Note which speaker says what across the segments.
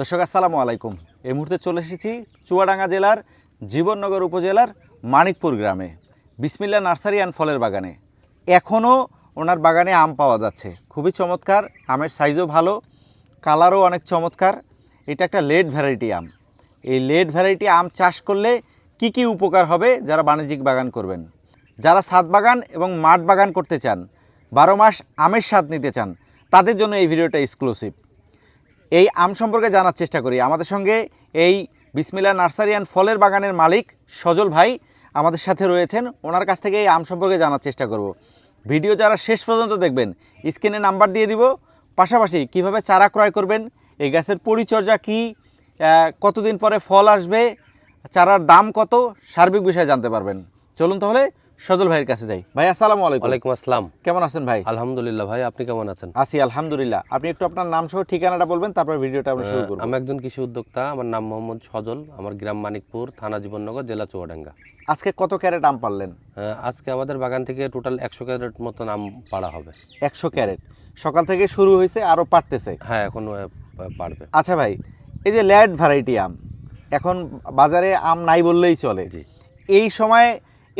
Speaker 1: দর্শক, আসসালামু আলাইকুম। এই মুহূর্তে চলে এসেছি চুয়াডাঙ্গা জেলার জীবননগর উপজেলার মানিকপুর গ্রামে, বিসমিল্লা নার্সারি অ্যান্ড ফলের বাগানে। এখনও ওনার বাগানে আম পাওয়া যাচ্ছে। খুবই চমৎকার, আমের সাইজও ভালো কালারও অনেক চমৎকার। এটা একটা লেট ভ্যারাইটি আম। এই লেট ভ্যারাইটি আম চাষ করলে কি কি উপকার হবে যারা বাণিজ্যিক বাগান করবেন? যারা ছাদ বাগান এবং মাঠ বাগান করতে চান, বারো মাস আমের স্বাদ নিতে চান, তাদের জন্য এই ভিডিওটা এক্সক্লুসিভ এই আম সম্পর্কে জানার চেষ্টা করি। আমাদের সঙ্গে এই বিসমিল্লা নার্সারি অ্যান্ড ফলের বাগানের মালিক সজল ভাই আমাদের সাথে রয়েছেন। ওনার কাছ থেকে এই আম সম্পর্কে জানার চেষ্টা করব। ভিডিও যারা শেষ পর্যন্ত দেখবেন, স্ক্রিনে নাম্বার দিয়ে দিব। পাশাপাশি কীভাবে চারা ক্রয় করবেন, এই গাছের পরিচর্যা কি কতদিন পরে ফল আসবে, চারার দাম কত, সার্বিক বিষয়ে জানতে পারবেন। চলুন তাহলে সজল ভাইয়ের কাছে যাই। ভাই আসসালামু আলাইকুম।
Speaker 2: ওয়ালাইকুম আসসালাম।
Speaker 1: কেমন আছেন ভাই?
Speaker 2: আলহামদুলিল্লাহ ভাই আপনি কেমন আছেন?
Speaker 1: আছি আলহামদুলিল্লাহ। আপনি একটু আপনার নাম সহ ঠিকানাটা বলবেন তারপর ভিডিওটা আমরা শুরু করব।
Speaker 2: আমি একজন কৃষি উদ্যোক্তা আমার নাম মোহাম্মদ সজল আমার গ্রাম মানিকপুর থানা জীবননগর জেলা চুয়াডাঙ্গা।
Speaker 1: আজকে কত ক্যারেট আম পারলেন
Speaker 2: আজকে আমাদের বাগান থেকে টোটাল একশো ক্যারেট মতো আম পাড়া হবে।
Speaker 1: একশো ক্যারেট। সকাল থেকে শুরু হয়েছে আরও পারতেছে
Speaker 2: হ্যাঁ এখন পারবে
Speaker 1: আচ্ছা ভাই এই যে ল্যাড ভ্যারাইটি আম এখন বাজারে আম নাই বললেই চলে।
Speaker 2: জি।
Speaker 1: এই সময়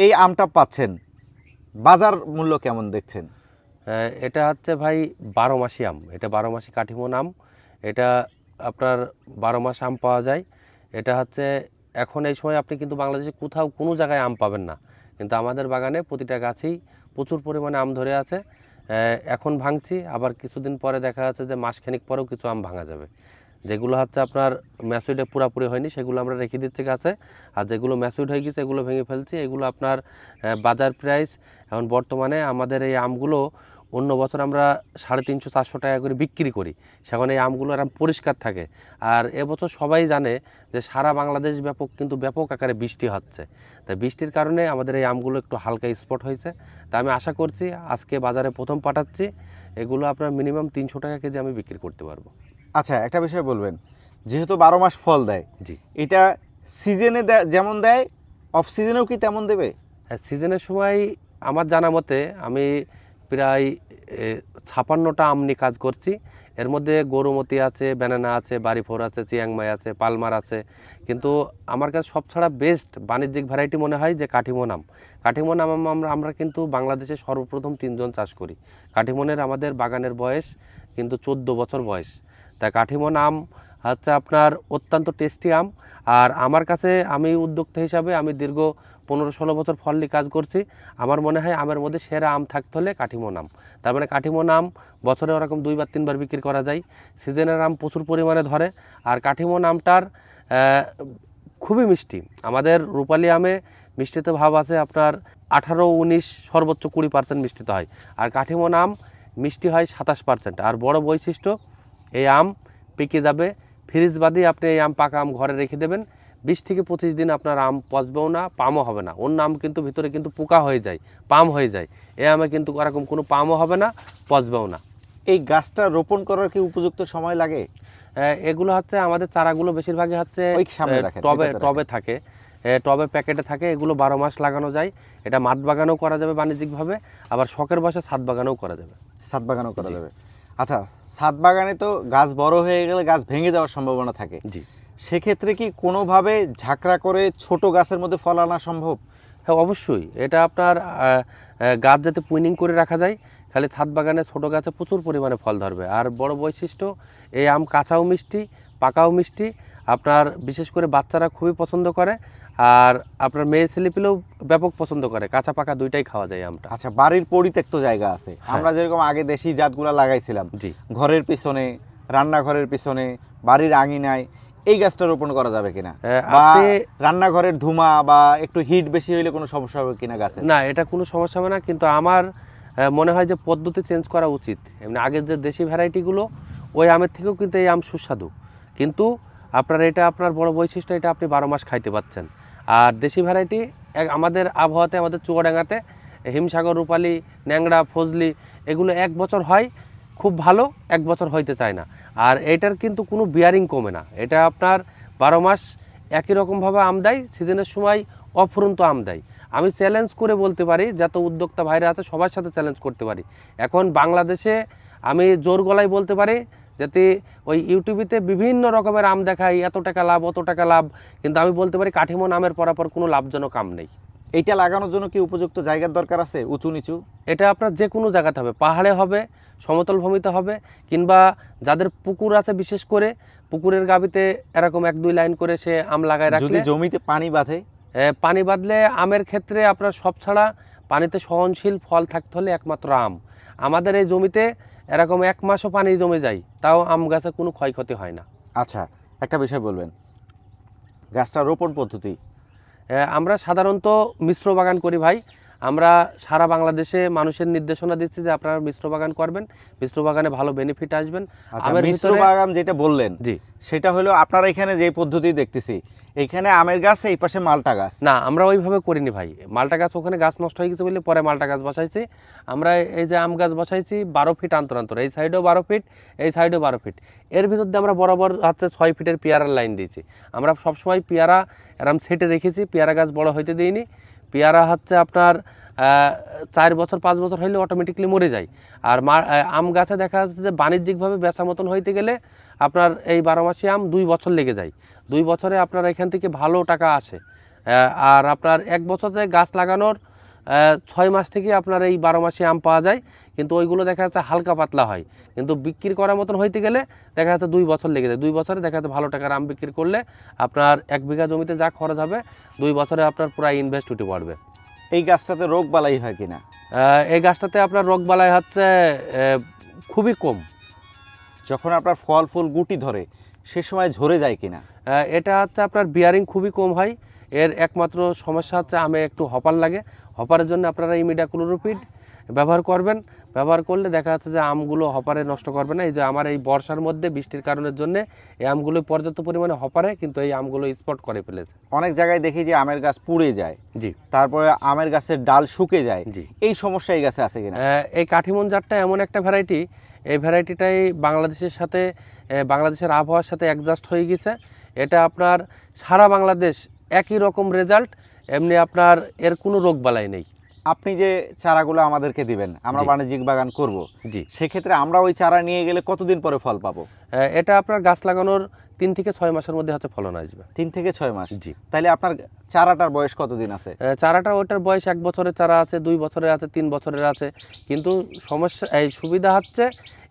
Speaker 1: এই আমটা পাচ্ছেন, বাজার মূল্য কেমন দেখছেন?
Speaker 2: এটা হচ্ছে ভাই বারো মাসি আম, এটা বারো মাসি কাঠিমন আম, এটা আপনার বারো মাস আম পাওয়া যায়। এটা হচ্ছে এখন এই সময় আপনি কিন্তু বাংলাদেশে কোথাও কোনো জায়গায় আম পাবেন না। কিন্তু আমাদের বাগানে প্রতিটা গাছেই প্রচুর পরিমাণে আম ধরে আছে। এখন ভাঙছি, আবার কিছুদিন পরে দেখা যাচ্ছে যে মাসখানিক পরেও কিছু আম ভাঙা যাবে। যেগুলো হচ্ছে আপনার ম্যাসুইডে পুরাপুরি হয়নি, সেগুলো আমরা রেখে দিচ্ছি গাছে আর যেগুলো ম্যাসুইড হয়ে গেছে, এগুলো ভেঙে ফেলছি। এগুলো আপনার বাজার প্রাইস, এখন বর্তমানে আমাদের এই আমগুলো অন্য বছর আমরা সাড়ে তিনশো, চারশো টাকা করে বিক্রি করি। সেখানে এই আমগুলো এরকম পরিষ্কার থাকে। আর এবছর সবাই জানে যে সারা বাংলাদেশ ব্যাপক কিন্তু ব্যাপক আকারে বৃষ্টি হচ্ছে। তাই বৃষ্টির কারণে আমাদের এই আমগুলো একটু হালকা স্পট হয়েছে। তা আমি আশা করছি আজকে বাজারে প্রথম পাঠাচ্ছি। এগুলো আপনার মিনিমাম তিনশো টাকা কেজি আমি বিক্রি করতে পারব।
Speaker 1: আচ্ছা একটা বিষয় বলবেন। যেহেতু বারো মাস ফল দেয়
Speaker 2: জি।
Speaker 1: এটা সিজনে যেমন দেয় অফ সিজনেও কি তেমন দেবে?
Speaker 2: হ্যাঁ সিজনের সময় আমার জানা মতে আমি প্রায় ছাপান্নটা আম নিয়ে কাজ করছি। এর মধ্যে গরুমতি আছে ব্যানানা আছে বাড়িফোর আছে চিয়াংমাই আছে পালমার আছে। কিন্তু আমার কাছে সব ছাড়া বেস্ট বাণিজ্যিক ভ্যারাইটি মনে হয় যে কাঠিমন আম। কাঠিমন আম আম- আমরা আমরা কিন্তু বাংলাদেশে সর্বপ্রথম তিনজন চাষ করি। কাঠিমনের আমাদের বাগানের বয়স কিন্তু চোদ্দ বছর বয়স। তাই কাঠিমন আম হচ্ছে আপনার অত্যন্ত টেস্টি আম। আর আমার কাছে আমি উদ্যোক্তা হিসাবে আমি দীর্ঘ পনেরো ষোলো বছর ফল নিয়ে কাজ করছি। আমার মনে হয় আমের মধ্যে সেরা আম থাকতে হলে কাঠিমন আম তার মানে কাঠিমন আম বছরে ওরকম দুইবার তিনবার বিক্রি করা যায়। সিজনের আম প্রচুর পরিমাণে ধরে। আর কাঠিমন আমটার খুবই মিষ্টি। আমাদের রূপালি আমে মিষ্টিতে ভাব আছে আপনার আঠারো, উনিশ সর্বোচ্চ কুড়ি পার্সেন্ট মিষ্টিতে হয়। আর কাঠিমন আম মিষ্টি হয় সাতাশ পার্সেন্ট আর বড় বৈশিষ্ট্য এই আম পেকে যাবে। ফ্রিজ বাদে আপনি এই আম পাকা আম ঘরে রেখে দেবেন। বিশ থেকে পঁচিশ দিন আপনার আম পচবেও না পামও হবে না। অন্য আম কিন্তু ভিতরে কিন্তু পোকা হয়ে যায় পাম হয়ে যায়। এ আমে কিন্তু ওরকম কোনো পামও হবে না পচবেও না।
Speaker 1: এই গাছটা রোপণ করার কি উপযুক্ত সময় লাগে?
Speaker 2: এগুলো হচ্ছে আমাদের চারাগুলো বেশিরভাগই হচ্ছে টবে টবে থাকে। টবে প্যাকেটে থাকে এগুলো বারো মাস লাগানো যায়। এটা মাঠ বাগানেও করা যাবে বাণিজ্যিকভাবে আবার শখের বসে ছাদ বাগানেও করা যাবে।
Speaker 1: ছাদ বাগানও করা যাবে। আচ্ছা ছাদ বাগানে তো গাছ বড় হয়ে গেলে গাছ ভেঙে যাওয়ার সম্ভাবনা থাকে।
Speaker 2: জি।
Speaker 1: সেক্ষেত্রে কি কোনোভাবে ঝাঁকড়া করে ছোট গাছের মধ্যে ফল আনা সম্ভব?
Speaker 2: হ্যাঁ অবশ্যই। এটা আপনার গাছ যাতে পুইনিং করে রাখা যায় খালি ছাদ বাগানে ছোটো গাছে প্রচুর পরিমাণে ফল ধরবে। আর বড় বৈশিষ্ট্য এই আম কাঁচাও মিষ্টি পাকাও মিষ্টি। আপনার বিশেষ করে বাচ্চারা খুবই পছন্দ করে। আর আপনার মেয়ে ছেলেপিলেও ব্যাপক পছন্দ করে। কাঁচা পাকা দুইটাই খাওয়া যায় আমটা।
Speaker 1: আচ্ছা বাড়ির পরিত্যক্ত জায়গা আছে। আমরা যেরকম আগে দেশি জাতগুলা লাগাইছিলাম
Speaker 2: জি।
Speaker 1: ঘরের পিছনে রান্নাঘরের পিছনে বাড়ির আঙিনায় এই গাছটা রোপণ করা যাবে কিনা?
Speaker 2: হ্যাঁ,
Speaker 1: বা রান্নাঘরের ধুমা বা একটু হিট বেশি হইলে কোনো সমস্যা হবে কিনা গাছে?
Speaker 2: না এটা কোনো সমস্যা হবে না কিন্তু আমার মনে হয় যে পদ্ধতি চেঞ্জ করা উচিত। এমনি আগের যে দেশি ভ্যারাইটিগুলো ওই আমের থেকেও কিন্তু এই আম সুস্বাদু। কিন্তু আপনার এটা আপনার বড় বৈশিষ্ট্য এটা আপনি বারো মাস খাইতে পাচ্ছেন। আর দেশি ভ্যারাইটি আমাদের আবহাওয়াতে, আমাদের চুয়াডাঙ্গাতে, হিমসাগর, রূপালি, ন্যাংড়া, ফজলি, এগুলো এক বছর হয়, খুব ভালো, এক বছর হইতে চায় না। আর এটার কিন্তু কোনো বিয়ারিং কমে না। এটা আপনার বারো মাস একই রকমভাবে আম দেয় সিজনের সময় অফুরন্ত আম দেয়। আমি চ্যালেঞ্জ করে বলতে পারি, যত উদ্যোক্তা ভাইরা আছে, সবার সাথে চ্যালেঞ্জ করতে পারি। এখন বাংলাদেশে আমি জোর গলায় বলতে পারি যাতে ওই ইউটিউবেতে বিভিন্ন রকমের আম দেখাই এত টাকা লাভ অত টাকা লাভ। কিন্তু আমি বলতে পারি কাঠিমন আমের পরাপর কোনো লাভজনক আম নেই।
Speaker 1: এইটা লাগানোর জন্য কি উপযুক্ত জায়গার দরকার আছে উঁচু নিচু?
Speaker 2: এটা আপনার যে কোনো জায়গাতে হবে। পাহাড়ে হবে সমতল ভূমিতে হবে কিংবা যাদের পুকুর আছে বিশেষ করে পুকুরের গাবিতে এরকম এক দুই লাইন করে সে আম লাগায়
Speaker 1: যদি
Speaker 2: রাখলে
Speaker 1: জমিতে পানি বাঁধে?
Speaker 2: পানি বাঁধলে আমের ক্ষেত্রে আপনার সব ছাড়া পানিতে সহনশীল ফল থাকতে হলে একমাত্র আম। আমাদের এই জমিতে এরকম এক মাসও পানি জমে যায় তাও আম গাছে কোনো ক্ষয়ক্ষতি হয় না।
Speaker 1: আচ্ছা একটা বিষয় বলবেন। গাছটা রোপণ পদ্ধতি?
Speaker 2: আমরা সাধারণত মিশ্র বাগান করি ভাই। আমরা সারা বাংলাদেশে মানুষের নির্দেশনা দিচ্ছি যে আপনারা মিশ্র বাগান করবেন মিশ্র বাগানে ভালো বেনিফিট আসবেন।
Speaker 1: আচ্ছা
Speaker 2: আমের
Speaker 1: মিশ্র বাগান যেটা বললেন
Speaker 2: জি।
Speaker 1: সেটা হলো আপনারা এখানে যে পদ্ধতি দেখতেছি এখানে আমের গাছ এই পাশে মালটা গাছ।
Speaker 2: না আমরা ওইভাবে করিনি ভাই। মালটা গাছ ওখানে গাছ নষ্ট হয়ে গেছে বলে পরে মালটা গাছ বসাইছি। আমরা এই যে আম গাছ বসাইছি বারো ফিট অন্তর অন্তর এই সাইডেও বারো ফিট এই সাইডেও বারো ফিট এর ভিতর দিয়ে আমরা বরাবর হচ্ছে ছয় ফিটের পেয়ারার লাইন দিয়েছি। আমরা সবসময় পেয়ারা এরম সেটে রেখেছি পেয়ারা গাছ বড় হইতে দিইনি। পেয়ারা হচ্ছে আপনার চার বছর, পাঁচ বছর হইলে অটোমেটিকলি মরে যায়। আর আম গাছে দেখা যাচ্ছে যে বাণিজ্যিকভাবে বেচা মতন হইতে গেলে আপনার এই বারো মাসি আম দুই বছর লেগে যায়। দুই বছরে আপনার এখান থেকে ভালো টাকা আসে। আর আপনার এক বছরে গাছ লাগানোর ছয় মাস থেকে আপনার এই বারো মাসে আম পাওয়া যায় কিন্তু ওইগুলো দেখা যাচ্ছে হালকা পাতলা হয়। কিন্তু বিক্রি করার মতন হইতে গেলে দেখা যাচ্ছে দুই বছর লেগে যায়। দুই বছরে দেখা যাচ্ছে ভালো টাকার আম বিক্রি করলে আপনার এক বিঘা জমিতে যা খরচ হবে দুই বছরে আপনার পুরো ইনভেস্ট উঠে পড়বে।
Speaker 1: এই গাছটাতে রোগ বালাই হয় কিনা?
Speaker 2: এই গাছটাতে আপনার রোগ বালাই হচ্ছে খুবই কম।
Speaker 1: যখন আপনার ফল ফুল গুটি ধরে সে সময় ঝরে যায় কিনা?
Speaker 2: এটা হচ্ছে আপনার বিয়ারিং খুবই কম হয়। এর একমাত্র সমস্যা হচ্ছে আমে একটু হপার লাগে। হপারের জন্য আপনারা ইমিডাক্লোরোপিড ব্যবহার করবেন। ব্যবহার করলে দেখা যাচ্ছে যে আমগুলো হপারে নষ্ট করবে না। এই যে আমার এই বর্ষার মধ্যে বৃষ্টির কারণের জন্য এই আমগুলো পর্যাপ্ত পরিমাণে হপারে কিন্তু এই আমগুলো স্পট করে ফেলেছে।
Speaker 1: অনেক জায়গায় দেখি যে আমের গাছ পুড়ে যায়।
Speaker 2: জি।
Speaker 1: তারপরে আমের গাছের ডাল শুকে যায়।
Speaker 2: জি।
Speaker 1: এই সমস্যা এই গাছে আছে কিনা?
Speaker 2: এই কাঠিমন জাতটা এমন একটা ভ্যারাইটি। এই ভ্যারাইটিটাই বাংলাদেশের সাথে বাংলাদেশের আবহাওয়ার সাথে অ্যাডজাস্ট হয়ে গেছে। এটা আপনার সারা বাংলাদেশ একই রকম রেজাল্ট এমনি আপনার এর কোনো রোগ বালাই নেই।
Speaker 1: আপনি যে চারাগুলো আমাদেরকে দিবেন আমরা বাণিজ্যিক বাগান করব
Speaker 2: জি।
Speaker 1: সেক্ষেত্রে আমরা ওই চারা নিয়ে গেলে কতদিন পরে ফল পাবো?
Speaker 2: এটা আপনার গাছ লাগানোর তিন থেকে ছয় মাসের মধ্যে হচ্ছে ফলন আসবে।
Speaker 1: তিন থেকে ছয় মাস?
Speaker 2: জি।
Speaker 1: তাহলে আপনার চারাটার বয়স কতদিন আছে?
Speaker 2: চারাটা ওটার বয়স এক বছরের চারা আছে দুই বছরের আছে তিন বছরের আছে। কিন্তু সমস্যা এই সুবিধা হচ্ছে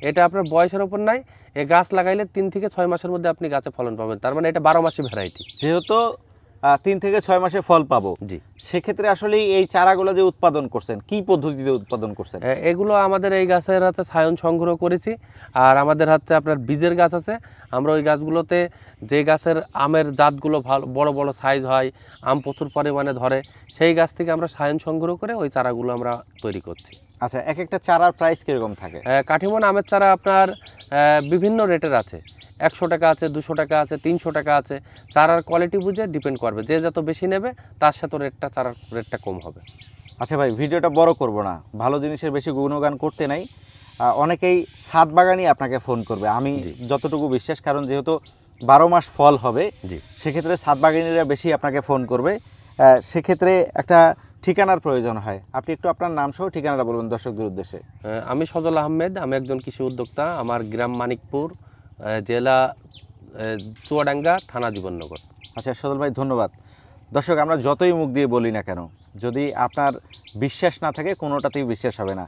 Speaker 2: এটা আপনার বয়সের ওপর নাই এ গাছ লাগাইলে তিন থেকে ছয় মাসের মধ্যে আপনি গাছে ফলন পাবেন। তার মানে এটা বারো মাসি ভ্যারাইটি।
Speaker 1: যেহেতু তিন থেকে ছয় মাসে ফল পাবো।
Speaker 2: জি।
Speaker 1: সেক্ষেত্রে আসলে এই চারাগুলো যে উৎপাদন করছেন কি পদ্ধতিতে উৎপাদন করছেন?
Speaker 2: এগুলো আমাদের এই গাছের হচ্ছে ছায়ন সংগ্রহ করেছি আর আমাদের হচ্ছে আপনার বীজের গাছ আছে। আমরা ওই গাছগুলোতে যে গাছের আমের জাতগুলো ভালো বড় বড় সাইজ হয় আম প্রচুর পরিমাণে ধরে সেই গাছ থেকে আমরা সায়ন সংগ্রহ করে ওই চারাগুলো আমরা তৈরি করছি।
Speaker 1: আচ্ছা এক একটা চারার প্রাইস কীরকম থাকে?
Speaker 2: কাঠিমন আমের চারা আপনার বিভিন্ন রেটের আছে। একশো টাকা আছে দুশো টাকা আছে তিনশো টাকা আছে। চারার কোয়ালিটি বুঝে ডিপেন্ড করবে যে যত বেশি নেবে তার সাথে রেটটা চারার রেটটা কম হবে।
Speaker 1: আচ্ছা ভাই ভিডিওটা বড় করব না। ভালো জিনিসের বেশি গুণগান করতে নাই। অনেকেই ছাদ বাগানই আপনাকে ফোন করবে। আমি যতটুকু বিশ্বাস কারণ যেহেতু বারো মাস ফল হবে
Speaker 2: জি।
Speaker 1: সেক্ষেত্রে ছাদ বাগানিরা বেশি আপনাকে ফোন করবে। সেক্ষেত্রে একটা ঠিকানার প্রয়োজন হয়। আপনি একটু আপনার নাম সহ ঠিকানাটা বলবেন দর্শকদের উদ্দেশ্যে।
Speaker 2: আমি সজল আহমেদ আমি একজন কৃষি উদ্যোক্তা। আমার গ্রাম মানিকপুর জেলা চুয়াডাঙ্গা থানা জীবননগর।
Speaker 1: আচ্ছা সদল ভাই ধন্যবাদ। দর্শক আমরা যতই মুখ দিয়ে বলি না কেন যদি আপনার বিশ্বাস না থাকে কোনোটাতেই বিশ্বাস হবে না।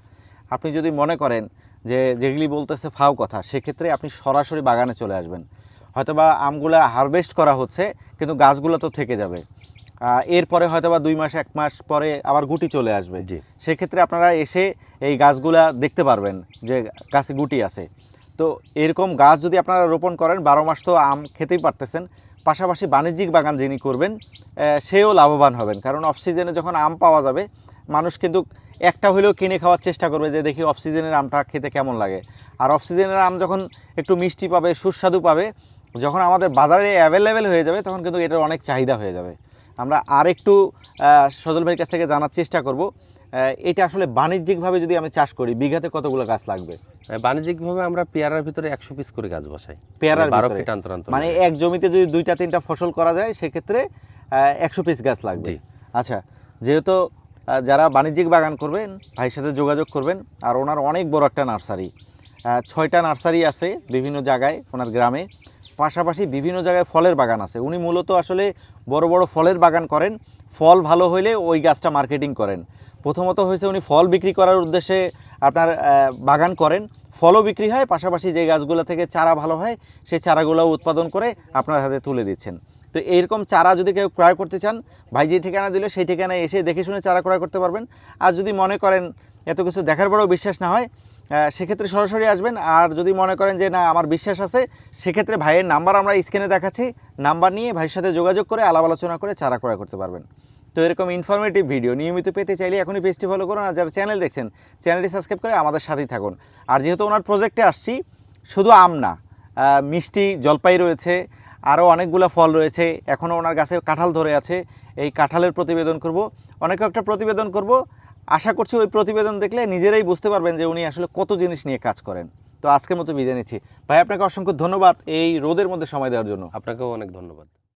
Speaker 1: আপনি যদি মনে করেন যে যেগুলি বলতেছে ফাও কথা সেক্ষেত্রে আপনি সরাসরি বাগানে চলে আসবেন। হয়তোবা আমগুলা হারভেস্ট করা হচ্ছে কিন্তু গাছগুলো তো থেকে যাবে। এরপরে হয়তোবা দুই মাস এক মাস পরে আবার গুটি চলে আসবে।
Speaker 2: জি।
Speaker 1: সেক্ষেত্রে আপনারা এসে এই গাছগুলা দেখতে পারবেন যে গাছে গুটি আছে। তো এরকম গাছ যদি আপনারা রোপণ করেন, বারো মাস তো আম খেতেই পারতেছেন, পাশাপাশি বাণিজ্যিক বাগান যিনি করবেন সেও লাভবান হবেন। কারণ অফ সিজনে যখন আম পাওয়া যাবে, মানুষ কিন্তু একটা হলেও কিনে খাওয়ার চেষ্টা করবে যে দেখি অফ সিজনের আমটা খেতে কেমন লাগে। আর অফ সিজনের আম যখন একটু মিষ্টি পাবে, সুস্বাদু পাবে, যখন আমাদের বাজারে অ্যাভেলেবেল হয়ে যাবে, তখন কিন্তু এটার অনেক চাহিদা হয়ে যাবে। আমরা আর একটু সজল ভাইয়ের কাছ থেকে জানার চেষ্টা করব এটা আসলে বাণিজ্যিকভাবে যদি আমি চাষ করি বিঘাতে কতগুলো গাছ লাগবে?
Speaker 2: বাণিজ্যিকভাবে আমরা পেয়ারার ভিতরে একশো পিস করে গাছ বসাই।
Speaker 1: পেয়ারার
Speaker 2: বারো ফিট অন্তর অন্তর
Speaker 1: মানে এক জমিতে যদি দুইটা তিনটা ফসল করা যায় সেক্ষেত্রে একশো পিস গাছ লাগবে। আচ্ছা যেহেতু যারা বাণিজ্যিক বাগান করবেন ভাইয়ের সাথে যোগাযোগ করবেন আর ওনার অনেক বড় একটা নার্সারি। ছয়টা নার্সারি আছে বিভিন্ন জায়গায় ওনার গ্রামে। পাশাপাশি বিভিন্ন জায়গায় ফলের বাগান আছে। উনি মূলত আসলে বড় বড় ফলের বাগান করেন। ফল ভালো হইলে ওই গাছটা মার্কেটিং করেন। প্রথমত হয়েছে উনি ফল বিক্রি করার উদ্দেশ্যে আপনার বাগান করেন। ফলও বিক্রি হয়, পাশাপাশি যে গাছগুলো থেকে চারা ভালো হয়, সেই চারাগুলোও উৎপাদন করে আপনার হাতে তুলে দিচ্ছেন। তো এইরকম চারা যদি কেউ ক্রয় করতে চান, ভাই যে ঠিকানা দিলে সেই ঠিকানায় এসে দেখে শুনে চারা ক্রয় করতে পারবেন। আর যদি মনে করেন এত কিছু দেখার পরেও বিশ্বাস না হয় সেক্ষেত্রে সরাসরি আসবেন। আর যদি মনে করেন যে না, আমার বিশ্বাস আছে, সেক্ষেত্রে ভাইয়ের নাম্বার আমরা স্ক্রিনে দেখাচ্ছি। নাম্বার নিয়ে ভাইয়ের সাথে যোগাযোগ করে আলাপ আলোচনা করে চারা ক্রয় করতে পারবেন। তো এরকম ইনফরমেটিভ ভিডিও নিয়মিত পেতে চাইলে এখনই পেজটি ফলো করুন আর যারা চ্যানেল দেখছেন চ্যানেলটি সাবস্ক্রাইব করে আমাদের সাথেই থাকুন। আর যেহেতু ওনার প্রজেক্টে আসছি, শুধু আম না মিষ্টি, জলপাই রয়েছে আরও অনেকগুলো ফল রয়েছে এখনও ওনার গাছে কাঁঠাল ধরে আছে, এই কাঁঠালের প্রতিবেদন করব অনেক একটা প্রতিবেদন করব। আশা করছি ওই প্রতিবেদন দেখলে নিজেরাই বুঝতে পারবেন যে উনি আসলে কত জিনিস নিয়ে কাজ করেন। তো আজকের মতো বিদায় নিচ্ছি। ভাই, আপনাকে অসংখ্য ধন্যবাদ এই রোদের মধ্যে সময় দেওয়ার জন্য।
Speaker 2: আপনাকেও অনেক ধন্যবাদ।